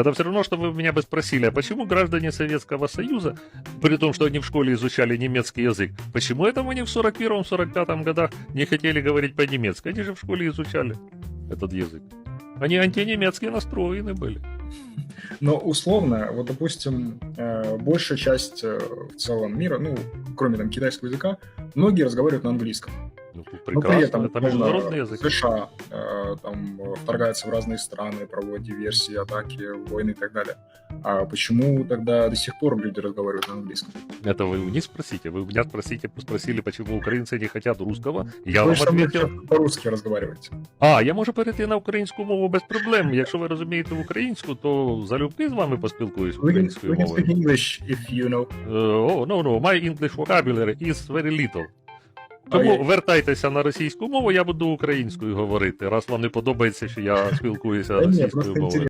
Это все равно, что вы меня бы спросили, а почему граждане Советского Союза, при том, что они в школе изучали немецкий язык, почему это они в 41-45 годах не хотели говорить по-немецки? Они же в школе изучали этот язык. Они антинемецкие настроены были. Но условно, вот, допустим, э, большая часть э, в целом мира, ну, кроме там китайского языка, многие разговаривают на английском. Ну, Но прекрасно, при этом, это условно, международный язык. США э, там э, вторгается в разные страны, проводит диверсии, атаки, войны и так далее. А почему тогда до сих пор люди разговаривают на английском? Это вы у них спросите. Вы у меня спросите, спросили, почему украинцы не хотят русского. Я Ви вам ж там ответил. часто по-русски розмовляєте. А, я можу перейти на українську мову без проблем. Якщо ви розумієте українську, то залюбки з вами поспілкуюсь We can, українською we can мовою. speak English if you know. О, no, no, my English vocabulary is very little. Тому А я- вертайтеся на російську мову, я буду українською говорити, раз вам не подобається, що я спілкуюся Та ні, російською просто мовою.